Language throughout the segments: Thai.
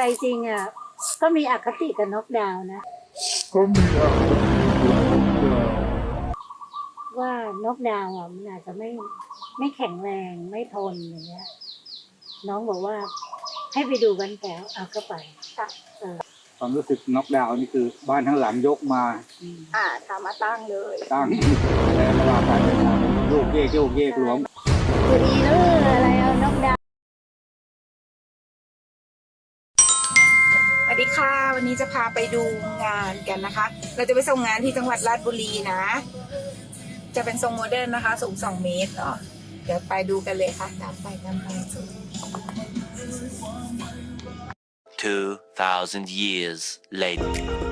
ใจจริงอะก็มีอคติกับนกดาวนะ ก็มีอะไรว่านกดาวอะมันอาจจะไม่ไม่แข็งแรงไม่ทนอย่างเงี้ย น้องบอกว่า ให้ไปดูกันแก้วเอาก็ไปความรู้สึกน็อกดาวน์นี่คือ บ้านทั้งหลังยกมาอ่าทำมาตั้งเลยตั้งแล้วก็ว่าการทำโยกเยกโยกเยกรวมคือดีเอออะไรเอานกดาว วันนี้จะพาไปดูงานกันนะคะ เราจะไปส่งงานที่จังหวัดราชบุรีนะ จะเป็นทรงโมเดิร์นนะคะ สูง2เมตรเนาะเดี๋ยวไปดูกันเลยค่ะ ตามไปตามไป2,000 years later.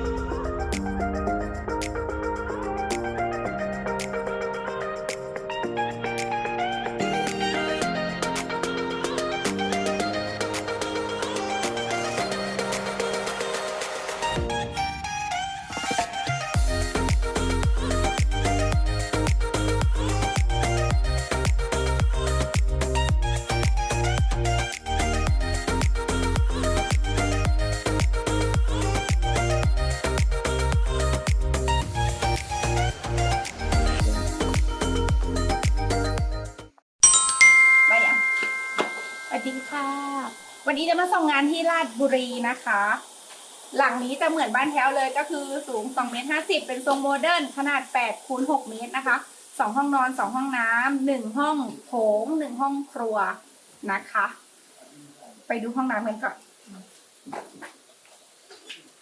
ชบุรีนะคะ หลังนี้จะเหมือนบ้านแถวเลยก็คือสูง2เมตร50 เป็นทรงโมเดิร์นขนาด8คูณ6เมตรนะคะสองห้องนอนสองห้องน้ำหนึ่งห้องโถงหนึ่งห้องครัวนะคะ ไปดูห้องน้ำกันก่อน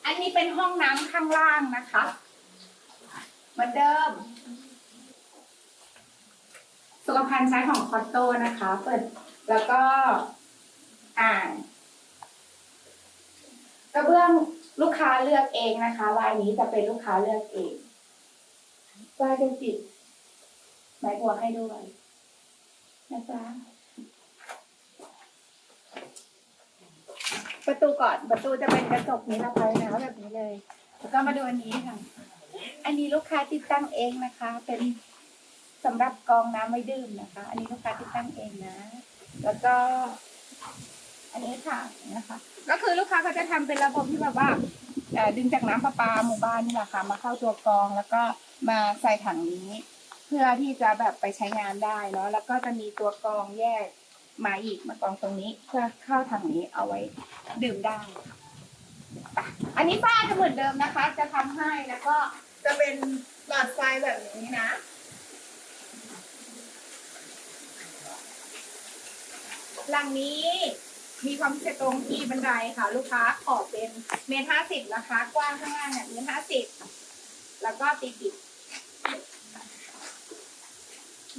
อันนี้เป็นห้องน้ำข้างล่างนะคะเหมือนเดิมสุขภัณฑ์ใช้ของคอตโต้นะคะ เปิดแล้วก็อ่าง กระเบื้องลูกค้าเลือกเองนะคะลายนี้จะเป็นลูกค้าเลือกเองลายเป็นจิตหมายบัวให้ด้วยนะจ๊ะประตูก่อนประตูจะเป็นกระจกนิรภัยนะแบบนี้เลยแล้วก็มาดูอันนี้ค่ะ อันนี้ลูกค้าติดตั้งเองนะคะ เป็นสำหรับกองน้ำไม่ดื่มนะคะ อันนี้ลูกค้าติดตั้งเองนะ แล้วก็ อันนี้ค่ะนะคะ ก็คือลูกค้าเขาจะทำเป็นระบบที่แบบว่าดึงจากน้ำประปาหมู่บ้านนี่แหละค่ะ มาเข้าตัวกรองแล้วก็มาใส่ถังนี้ เพื่อที่จะแบบไปใช้งานได้เนาะแล้วก็จะมีตัวกรองแยกมาอีกมากองตรงนี้เพื่อเข้าถังนี้เอาไว้ดื่มได้อันนี้ป้าจะเหมือนเดิมนะคะ จะทำให้แล้วก็จะเป็นหลอดไฟแบบนี้นะหลังนี้ มีความพิเศษตรงที่บันไดค่ะ ลูกค้าขอเป็นเมตรห้าสิบนะคะ กว้างข้างล่างเนี่ยเมตรห้าสิบแล้วก็ตีปิด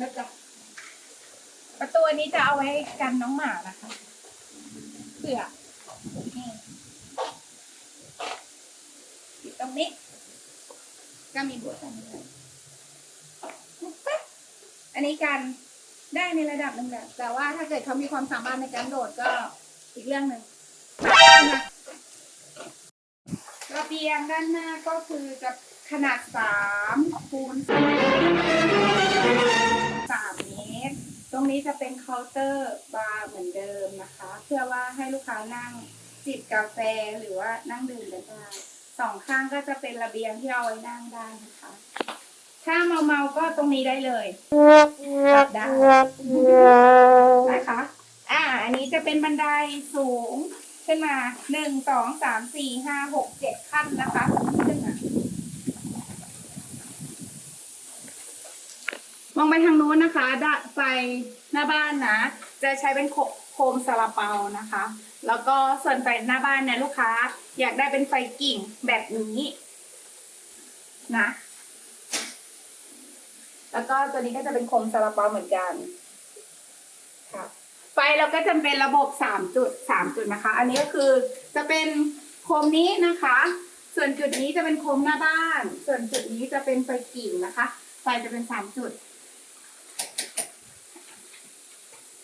นะจ๊ะประตูนี้จะเอาไว้กันน้องหมานะคะเผื่อนี่ปิดตรงนี้ ก็มีบัวตรงนี้อันนี้กันได้ในระดับหนึ่งแหละแต่ว่าถ้าเกิดเขามีความสามารถในการโดดก็ อีกเรื่องหนึ่งระเบียงด้านหน้าก็คือจะขนาดสามคูณสามเมตร ตรงนี้จะเป็นเคาน์เตอร์บาร์เหมือนเดิมนะคะ เพื่อว่าให้ลูกค้านั่งจิบกาแฟหรือว่านั่งดื่มกันได้สองข้างก็จะเป็นระเบียงที่เอาไว้นั่งได้นะคะ ถ้าเมาๆก็ตรงนี้ได้เลยกลับได้นะคะ อ่า อันนี้จะเป็นบันไดสูงขึ้นมาหนึ่งสองสามสี่ห้าหกเจ็ดขั้นนะคะขึ้นมามองไปทางนู้นนะคะด้าไฟหน้าบ้านนะ จะใช้เป็นโคโคมซาลาเปานะคะ แล้วก็ส่วนไฟหน้าบ้านเนี่ยลูกค้า อยากได้เป็นไฟกิ่งแบบนี้นะ แล้วก็ตัวนี้ก็จะเป็นโคมซาลาเปาเหมือนกันค่ะ ไฟเราก็จะเป็นระบบสามจุดสามจุดนะคะ อันนี้ก็คือจะเป็นโคมนี้นะคะ ส่วนจุดนี้จะเป็นโคมหน้าบ้าน ส่วนจุดนี้จะเป็นไฟกิ่งนะคะ ไฟจะเป็นสามจุด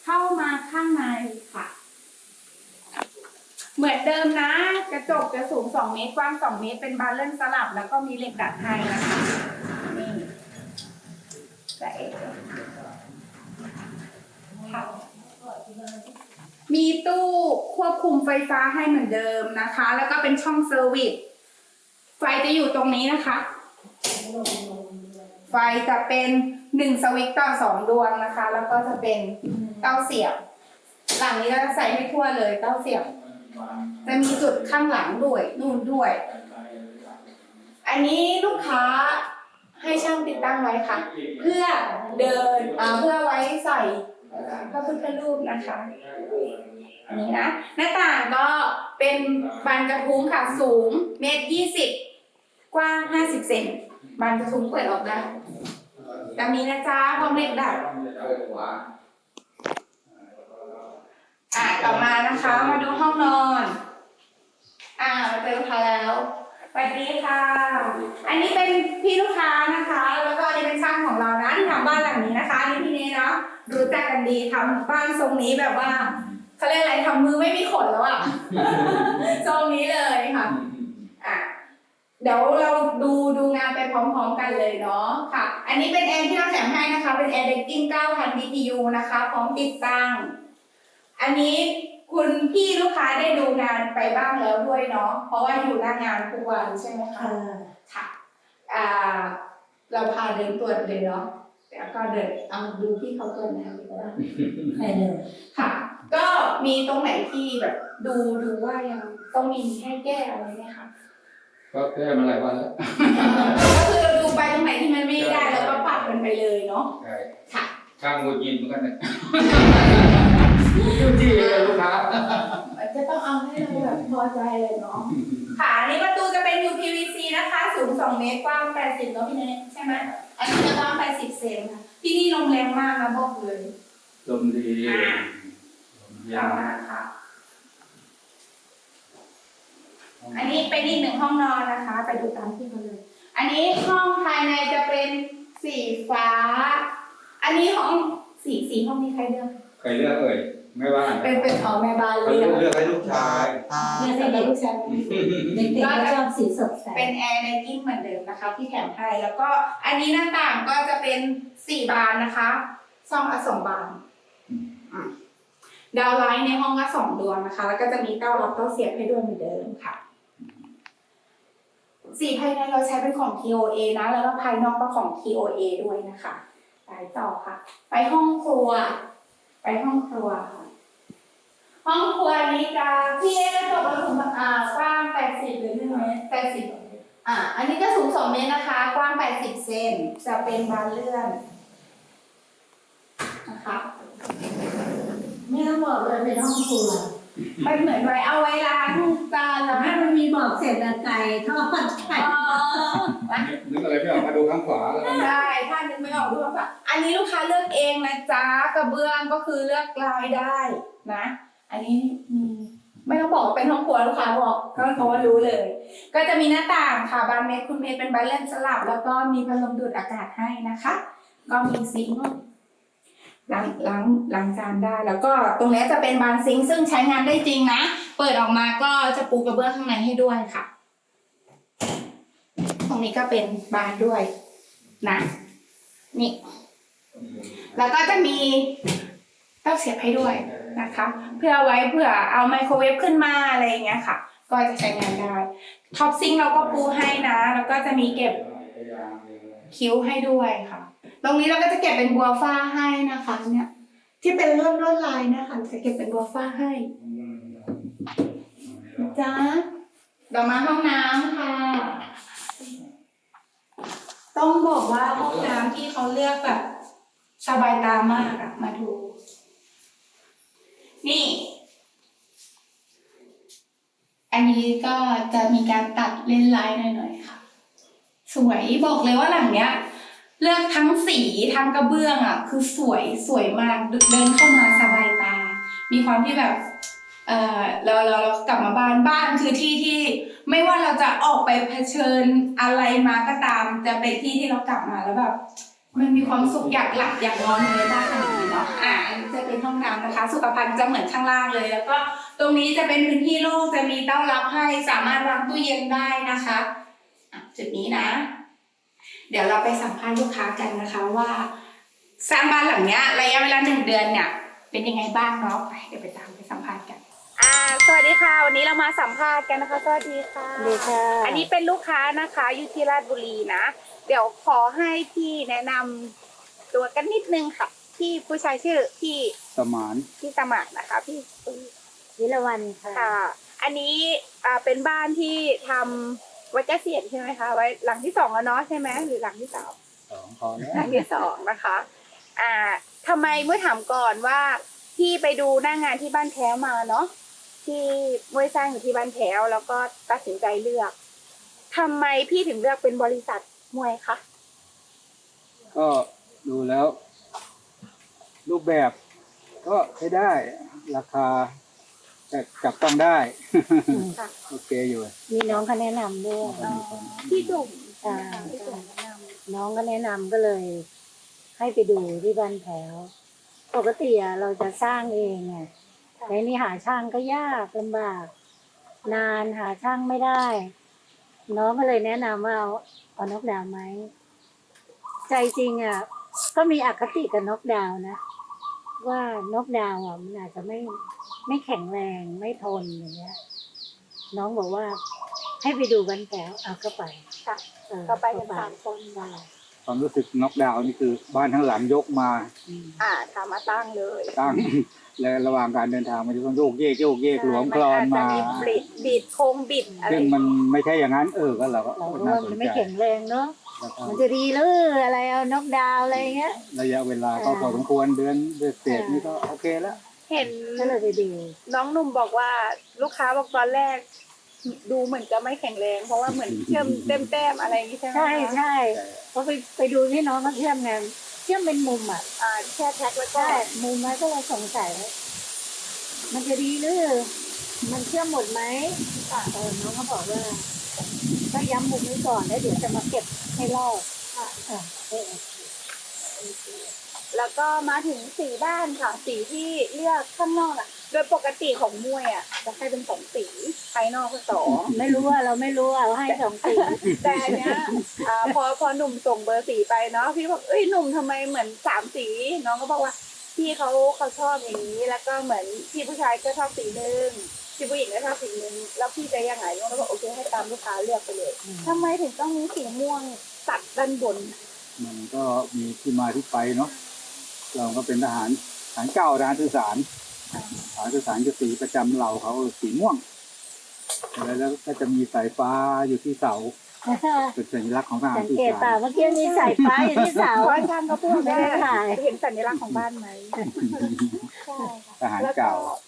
เข้ามาข้างในค่ะ เหมือนเดิมนะ กระจกจะสูงสองเมตรกว้างสองเมตร เป็นบานเลนสลับ แล้วก็มีเหล็กดัดให้นะคะ นี่จะเอค่ะ มีตู้ควบคุมไฟฟ้าให้เหมือนเดิมนะคะ แล้วก็เป็นช่องเซอร์วิส ไฟจะอยู่ตรงนี้นะคะ ไฟจะเป็นหนึ่งสวิตช์ต่อสองดวงนะคะ แล้วก็จะเป็นเต้าเสียบ หลังนี้เราจะใส่ให้ทั่วเลยเต้าเสียบ จะมีจุดข้างหลังด้วยนู่นด้วย อันนี้ลูกค้าให้ช่างติดตั้งไว้ค่ะ เพื่อเดินเพื่อไว้ใส่ พระพุทธรูปนะคะอันนี้นะหน้าต่างก็เป็นบานกระทุ้งค่ะสูงเมตรยี่สิบกว้างห้าสิบเซนบานกระทุ้งเปิดออกได้ต่มีนะจ๊ะพร้อมเล็กดัดอะต่อมานะคะ มาดูห้องนอน อ่ามาเจอลูกค้าแล้ว สวัสดีค่ะ อันนี้เป็นพี่ลูกค้านะคะ แล้วก็อันนี้เป็นช่างของเรานะที่ทำบ้านหลังนี้นะคะอันนี่พี่เนยเนาะรู้จักกันดีทำบ้านทรงนี้แบบว่าเขาเรียกอะไรทำมือไม่มีขนแล้วอะ ทรงนี้เลยค่ะ อะ เดี๋ยวเราดูดูงานไปพร้อมๆกันเลยเนาะค่ะ อันนี้เป็นแอร์ที่เราแถมให้นะคะ เป็นแอร์เด็กกิ้ง9,000 BTU นะคะ พร้อมติดตั้ง อันนี้ คุณพี่ลูกค้าได้ดูงานไปบ้างแล้วด้วยเนาะ เพราะว่าอยู่หน้างานทุกวันใช่ไหมคะ ค่ะอ่าเราพาเดินตรวจเลยเนาะแล้วก็เดินเอาดูพี่เขาตรวจงานดีกว่าใช่เลยค่ะ ก็มีตรงไหนที่แบบดูดูว่ายังต้องมีให้แก้อะไรไหมคะ ก็แก้มาหลายวันแล้ว ก็คือเราดูไปตรงไหนที่มันไม่ได้แล้วก็ปรับมันไปเลยเนาะ ใช่ ค่ะ ข้างงูยินเหมือนกัน เนี่ยที่ลูกค้าจะต้องเอาให้เราแบบพอใจเลยเนาะค่ะอันนี้ประตูจะเป็น UPVC นะคะ สูง 2 เมตร กว้าง 80เนาะพี่เนยใช่ไหมอันนี้จะกว้าง 80 เซนค่ะที่นี่ลมแรงมากนะบอกเลยลมดีลมเย็ต่อนมาค่ะ อันนี้เป็นอีกหนึ่งห้องนอนนะคะ ไปดูตามที่เขาเลย อันนี้ห้องภายในจะเป็นสีฟ้า อันนี้ห้องสีสีห้องนี้ใครเลือก ใครเลือกเอ่ย ไม่ว่าเป็นเป็นของแม่บ้านเขาเลือกเลือกให้ลูกชายเนี่ยสำหรับลูกชายเด็กๆก็ชอบสีสดใสเป็นแอร์ในกิ้งเหมือนเดิมนะคะ ที่แถมให้แล้วก็อันนี้หน้าต่างก็จะเป็นสี่บานนะคะช่องละสองบานอืมดาวไลท์ในห้องละสองดวงนะคะ แล้วก็จะมีเต้ารับเต้าเสียบให้ด้วยเหมือนเดิมค่ะ สีภายในเราใช้เป็นของ TOA นะ แล้วก็ภายนอกก็ของ TOA ด้วยนะคะไปต่อค่ะ ไปห้องครัว ไปห้องครัวค่ะ ห้องครัวนี้จะพี่เอ๊ะกระจกเราสูงอ่ากว้าง 80 หรือ1เมตร80อ่าอันนี้ก็สูง 2 เมตรนะคะ กว้าง 80 เซนจะเป็นบานเลื่อนนะคะไม่ต้องบอกเลยเป็นห้องครัวมันเหมือนไว้เอาไว้ล้างจานแต่นะถ้ามันมีบอกเสร็จแล้วไก่ทอดไก่อ๋อนึกอะไรไม่ออกมาดูข้างขวาแล้วกันได้ถ้านึกไม่ออกด้วยค่ะอันนี้ลูกค้าเลือกเองนะจ๊ะกระเบื้องก็คือเลือกลายได้นะ อันนี้มีไม่ต้องบอกว่าเป็นห้องครัวลูกค้าบอกก็เขาว่ารู้เลย ก็จะมีหน้าต่างค่ะบานเมตรคุณเมตรเป็นบานเลื่อนสลับ แล้วก็มีพัดลมดูดอากาศให้นะคะ ก็มีซิงค์ล้างล้างล้างจานได้ แล้วก็ตรงนี้จะเป็นบานซิงค์ซึ่งใช้งานได้จริงนะ เปิดออกมาก็จะปูกระเบื้องข้างในให้ด้วยค่ะ ตรงนี้ก็เป็นบานด้วยนะนี่ แล้วก็จะมีเต้าเสียบให้ด้วย นะคะ เพื่อเอาไว้เผื่อเอาไมโครเวฟขึ้นมาอะไรอย่างเงี้ยค่ะ ก็จะใช้งานได้ท็อปซิงเราก็ปูให้นะ แล้วก็จะมีเก็บคิ้วให้ด้วยค่ะ ตรงนี้เราก็จะเก็บเป็นบัวฟ้าให้นะคะเนี่ยที่เป็นลวดลวดลายนะคะจะเก็บเป็นบัวฟ้าให้จ๊ะเดี๋ยวมาห้องน้ำค่ะ ต้องบอกว่าห้องน้ำที่เขาเลือกแบบสบายตามากอะมาดู นี่ อันนี้ก็จะมีการตัดเล่นลายหน่อยๆค่ะ สวยบอกเลยว่าหลังเนี้ย เลือกทั้งสีทั้งกระเบื้องอะ คือสวยสวยมากเดินเข้ามาสบายตา มีความที่แบบเออเราเราเรากลับมาบ้านบ้านคือที่ที่ ไม่ว่าเราจะออกไปเผชิญอะไรมาก็ตาม จะเป็นที่ที่เรากลับมาแล้วแบบ มันมีความสุขอยากหลับอยากนอนในบ้านขนาดนี้เนาะอ่าอันนี้จะเป็นห้องน้ำนะคะ สุขภัณฑ์จะเหมือนข้างล่างเลย แล้วก็ตรงนี้จะเป็นพื้นที่โล่งจะมีเต้ารับให้สามารถวางตู้เย็นได้นะคะอะจุดนี้นะ เดี๋ยวเราไปสัมภาษณ์ลูกค้ากันนะคะว่าสร้างบ้านหลังเนี้ยระยะเวลาหนึ่งเดือนเนี่ย เป็นยังไงบ้างเนาะไปเดี๋ยวไปตามไปสัมสัมภาษณ์กัน อ่า สวัสดีค่ะ วันนี้เรามาสัมภาษณ์กันนะคะ สวัสดีค่ะ ดีค่ะ อันนี้เป็นลูกค้านะคะอยู่ที่ราชบุรีนะ เดี๋ยวขอให้พี่แนะนำตัวกันนิดนึงค่ะ พี่ผู้ชายชื่อพี่สมานพี่สมัครนะคะพี่วิรวันค่ะค่ะ อันนี้อ่าเป็นบ้านที่ทำไว้เกษียณใช่ไหมคะไว้หลังที่สองแล้วเนาะใช่ไหมหรือหลังที่สาม สองพอแล้วหลังที่สองนะคะ อ่าทำไมเมื่อถามก่อนว่าพี่ไปดูหน้างานที่บ้านแท้วมาเนาะที่มวยสร้างอยู่ที่บ้านแท้วแล้วก็ตัดสินใจเลือกทำไมพี่ถึงเลือกเป็นบริษัท มวยคะก็ดูแล้ว รูปแบบก็ใช้ได้ราคาแต่จับต้องได้ ค่ะโอเคอยู่มีน้องเขาแนะนำด้วยอ๋อพี่จุ๋มอ่า พี่จุ๋มแนะนน้องก็แนะนำก็เลย ให้ไปดูที่บ้านแถว ปกติอะเราจะสร้างเองไงแต่นี่หาช่างก็ยากลำบาก นานหาช่างไม่ได้ น้องก็เลยแนะนำว่าเอาเอานกดาวไหมใจจริงอะก็มีอคติกับนกดาวนะ ว่านกดาวอะมันอาจจะไม่ไม่แข็งแรงไม่ทนอย่างเงี้ย น้องบอกว่า ให้ไปดูบ้านแถวเอาก็ไปำค่ะ เออก็ไปกันสามคน ได้ ความรู้สึกน็อกดาวน์นี่คือ บ้านทั้งหลังยกมาอืมอ่าทำมาตั้งเลยตั้ง และระหว่างการเดินทางมันจะต้องโยกเยกโยกเยกหลวมคลอนมาจจะบิดบิดโค้งบิดอะไรซึ่งมันไม่ใช่อย่างนั้นเออก็เราก็เราก็น่าว่าสมันนใจไม่แข็งแรงเนาะแล้วก็มันจะดีหรืออะไรเอานกดาวอะไรเงี้ย ระยะเวลาก็พอสมควรเดือนเดือนเศษนี่ก็โอเคแล้ว เห็น ก็เลยไปดูน้องหนุ่มบอกว่าลูกค้าบอกตอนแรก ดูเหมือนจะไม่แข็งแรง เพราะว่าเหมือนเชื่อมเต็มแต้มๆอะไรอย่างนี้ใช่ไหมคะใช่ใช่เพราะไปไปดูที่น้องเขาเชื่อมไงเชื่อมเป็นมุมอะอ่าแค่แท็กแล้วก็ใช่มุมมันก็เลยสงสัยมันจะดีหรือมันเชื่อมหมดไหมเออน้องเขาบอกว่าก็ย้ำมุมไว้ก่อนแล้วเดี๋ยวจะมาเก็บให้รอบค่ะเออแล้วก็มาถึงสีบ้านค่ะสีที่เลือกข้างนอกอะ โดยปกติของมวยอะจะให้เป็นสองสีภายนอกก็สองไม่รู้ว่าเราไม่รู้ว่าเราให้สองสีแต่อันเนี้ยอ่าพอพอหนุ่มส่งเบอร์สีไปเนาะพี่บอกเอ้ยหนุ่มทำไมเหมือนสามสีน้องก็บอกว่าพี่เขาเขาชอบอย่างนี้ แล้วก็เหมือนพี่ผู้ชายก็ชอบสีหนึ่งพี่ผู้หญิงก็ชอบสีหนึ่งแล้วพี่จะยังไงน้องก็บอกโอเคให้ตามลูกค้าเลือกไปเลยทำไมถึงต้องมีสีม่วงตัดด้านบน มันก็มีที่มาที่ไปเนาะเราก็เป็นทหารทหารเก่าทหารสื่อสาร ทหารสื่อสารจะสีประจำเหล่าเขาสีม่วง แล้วแล้วก็จะมีสายฟ้าอยู่ที่เสาเป็นสัญลักษณ์ของทหารสังสื่อเกตสาป่ารเมื่อกี้มีสายฟ้าอยู่ที่เสาเพราะช่างก็พูดไม่ได้ได้ถ่ายเห็นสัญลักษณ์ของบ้านไหมใช่ค่ะทหารเก่าแล้ว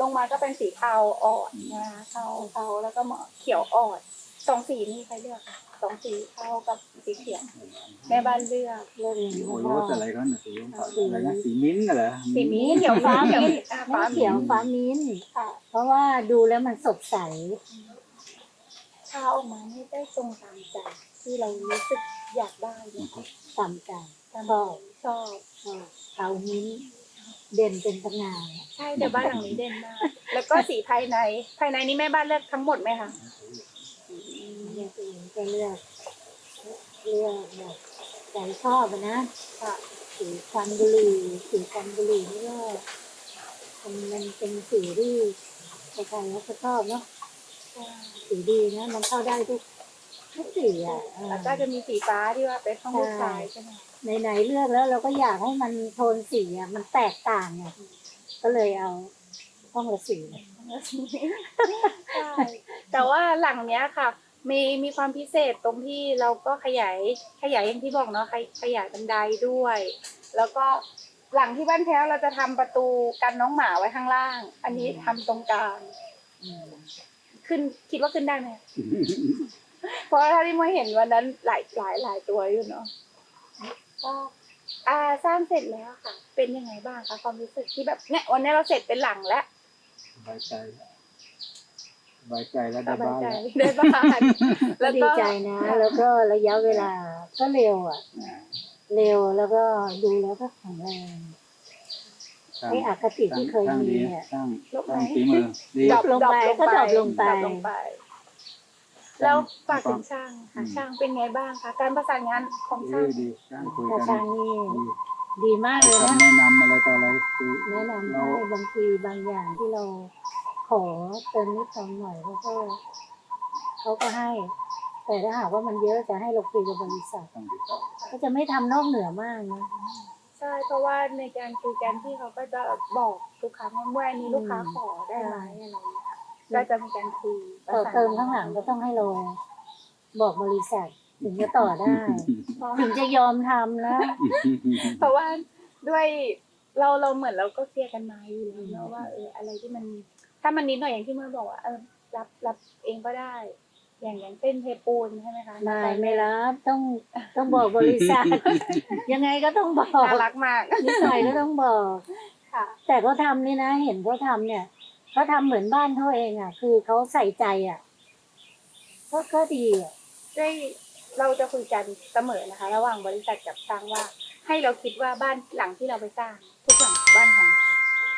ลงมาก็เป็นสีเทาอ่อนนะคะเทาเทาแล้วก็เขียวอ่อนสองสีนี้ใครเลือกคะ สองสีเทากับสีเขียวแม่บ้านเลือกเรื่องนี้โอ้ก็โหรถอะไรกันน่ะสีอะไรนะสีมิ้นท์น่ะเหรอสีนี้เขียวฟ้ามิ้เขียวนท์อะฟ้าฟ้าเขียวฟ้ามิ้นท์ค่ะเพราะว่าดูแล้วมันสดใส เช้าออกมาไม่ได้ตรงตามใจที่เรารู้สึกอยากได้นะคะตามใจชอบชอบ ชอบเตามิ้นท์เด่นเป็นสง่า ใช่แต่บ้านหลังนี้เด่นมาก แล้วก็สีภายใน ภายในนี้แม่บ้านเลือกทั้งหมดไหมคะเลือกเองก็เลือกเลือกแบบใจชอบอะนะค่ะสีควันบุหรี่สีควันบุหรี่นี่ก็มันมันเป็นสีที่ใครๆเขาก็ชอบเนาะสีดีนะมันเข้าได้ทุกทุกสีอะเออแล้วก็จะมีสีฟ้าที่ว่าเป็นห้องลูกชายใช่ไหมไหนๆเลือกแล้วเราก็อยากให้มันโทนสีอะมันแตกต่างไงก็เลยเอาห้องละสีใช่แต่ว่าหลังเนี้ยค่ะ มีมีความพิเศษตรงที่เราก็ขยายขยายอย่างที่บอกเนาะขยขยายบันไดด้วย แล้วก็หลังที่บ้านแพ้วเราจะทำประตูกันน้องหมาไว้ข้างล่าง อันนี้ทำตรงกลางขึ้นคิดว่าขึ้นได้ไหม เพราะถ้าที่มาเห็นวันนั้นหลายหลายหลายตัวอยู่เนาะก็อ่าสร้างเสร็จแล้วค่ะ เป็นยังไงบ้างคะความรู้สึกที่แบบเนี่ยวันนี้เราเสร็จเป็นหลังแล้ว สบายใจแล้วส บายใจแล้วสได้บายบ้านใจแล้วได้บ้าน ก็แล้วดีก็ใจนะ แล้วก็ระยะเวลาก็เร็วอะเร็วแล้วก็ดูแล้วก็แข็งแรงช่างไอ้อคติที่เคยช่างมีดีอะช่างช่างฝีมือดี ดรอปลงไปก็ดรอปลงไป ดรอปลงไป แล้วฝากถึงช่างค่ะช่างเป็นไงบ้างคะการประสานงานของช่างดีดีช่างคุยถ้ากันช่างนี่ดีดีมากเลยนะคำแนะนำอะไรต่ออะไรคือ แนะนำเราให้บางทีบางอย่างที่เรา ขอเติมนิดเติมหน่อยเขาก็เขาก็ให้ แต่ถ้าหากว่ามันเยอะจะให้เราคุยกับบริษัทต้องติดต่อก็จะไม่ทำนอกเหนือมากนะใช่เพราะว่าในการคุยกันที่เขาก็จะบอกลูกค้าว่าเมื่ออันนี้ลูกค้าขอได้ไหมอะไรเงี้ยค่ะก็จะมีการคุยประต่อสานเติมข้างหลังก็ต้องให้เราบอกบริษัท ถึงจะต่อได้ เพราะถึงจะยอมทำนะเพราะว่าด้วยเราเราเหมือนเราก็เคลียร์กันมาอยู่แล้วเนอะว่าเอออะไรที่มัน ถ้ามันนิดหน่อยอย่างที่เมื่อบอกว่าเออรับรับเองก็ได้ อย่างอย่างเส้นเทปูนใช่ไหมคะไม่ไม่รับต้องต้องบอกบริษัท ยังไงก็ต้องบอกน่ารักมากนิดหน่อยก็ต้องบอกค่ะ แต่เขาทำนี่นะ เห็นเขาทำเนี่ยเขาทำเหมือนบ้านเขาเองอะ คือเขาใส่ใจอะก็ก็ดีอะด้วยเราจะคุยกันเสมอนะคะ ระหว่างบริษัทกับช่างว่า ให้เราคิดว่าบ้านหลังที่เราไปสร้าง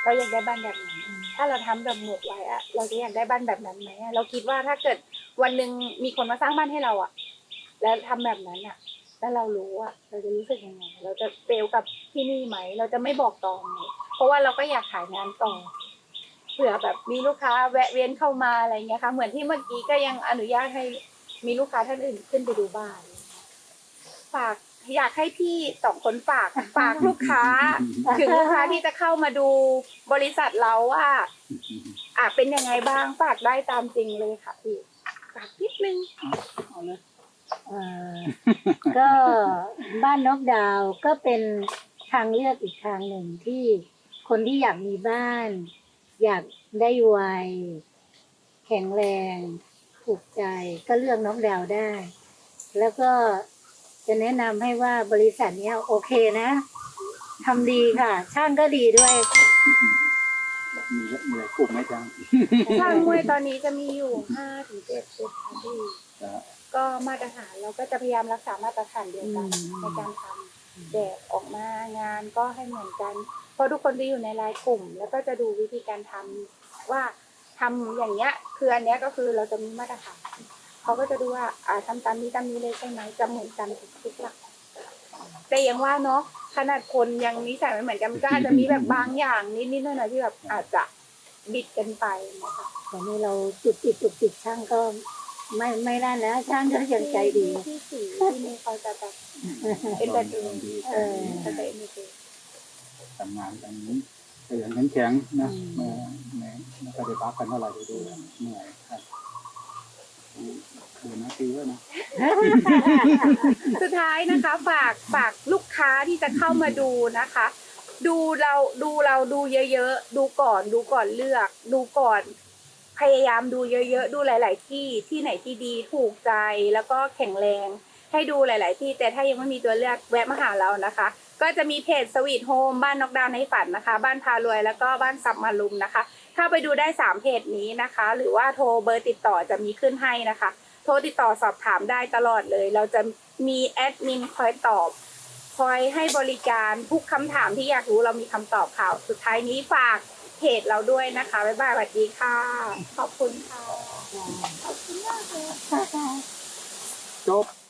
เราอยากได้บ้านแบบไหนถ้าเราทำแบบหมดไว้อะเราจะอยากได้บ้านแบบนั้นไหมเราคิดว่าถ้าเกิดวันหนึ่งมีคนมาสร้างบ้านให้เราอะแล้วทำแบบนั้นอะแล้วเรารู้อะเราจะรู้สึกยังไง เราจะเฟลกับที่นี่ไหม เราจะไม่บอกต่อไหมเพราะว่าเราก็อยากขายงานต่อเผื่อแบบมีลูกค้าแวะเวียนเข้ามาอะไรเงี้ยค่ะ เหมือนที่เมื่อกี้ก็ยังอนุญาตให้มีลูกค้าท่านอื่นขึ้นไปดูบ้าน ฝาก อยากให้พี่สองคนฝากฝากลูกค้า ถึงลูกค้าที่จะเข้ามาดูบริษัทเราว่าอะเป็นยังไงบ้างฝากได้ตามจริงเลยค่ะพี่ฝากนิดนึงเอาเลยเอ่อก็บ้านนกดาวก็เป็นทางเลือกอีกทางหนึ่งที่คนที่อยากมีบ้าน อยากได้ไวแข็งแรง ถูกใจก็เลือกนกดาวได้ แล้วก็ จะแนะนำให้ว่าบริษัทเนี้ยโอเคนะทำดีค่ะ ช่างก็ดีด้วยมีมีอะไรกลุ่มไหมจังช่างมวยตอนนี้จะมีอยู่ห้าถึงเจ็ดชุดค่ะพี่จะก็มาตรฐานเราก็จะพยายามรักษามาตรฐานเดียวกันอืมในการทำแบบออกมางานก็ให้เหมือนกันเพราะทุกคนจะอยู่ในรายกลุ่ม แล้วก็จะดูวิธีการทำว่าทำอย่างเงี้ยคืออันเนี้ยก็คือเราจะมีมาตรฐาน เขาก็จะดูว่าอ่าทำตามนี้ตามนี้เลยใช่ไหมจะเหมือนกันทุกทุกหลักแต่ยังว่าเนาะขนาดคนยังนิสัยไม่เหมือนกันมันก็อาจจะมีแบบบางอย่างนิดๆหน่อยๆที่แบบอาจจะบิดกันไปนะคะแต่นี่เราจุดติดจุดติดช่างก็ไม่ไม่ได้แล้วช่างก็ยังใจดีที่สีที่นี่เขาจะแบบเป็นแบบอื่นดีเออเขาจะเอ็นดูทำงานกันนี้ขยันขันแข็งนะอืมไม่ไม่ไม่ค่อยได้พักกันเท่าไหร่ดูดูแล้วเหนื่อยครับ ดูนะตีด้วยนะ สุดท้ายนะคะฝากฝากลูกค้าที่จะเข้ามาดูนะคะ ดูเราดูเราดูเยอะๆ ดูก่อนดูก่อนเลือก ดูก่อน พยายามดูเยอะๆ ดูหลาย ๆ ที่ที่ไหนที่ดีถูกใจแล้วก็แข็งแรง ให้ดูหลาย ๆ ที่แต่ถ้ายังไม่มีตัวเลือกแวะมาหาเรานะคะ ก็จะมีเพจสวีทโฮมบ้านนกดาวในฝันนะคะ บ้านพารวยแล้วก็บ้านสับมารุมนะคะ เข้าไปดูได้สามเพจนี้นะคะ หรือว่าโทรเบอร์ติดต่อจะมีขึ้นให้นะคะ โทรติดต่อสอบถามได้ตลอดเลย เราจะมีแอดมินคอยตอบ คอยให้บริการทุกคำถามที่อยากรู้เรามีคำตอบค่ะสุดท้ายนี้ฝากเพจเราด้วยนะคะ บ๊ายบายสวัสดีค่ะ ขอบคุณค่ะ ขอบคุณมากเลยจบ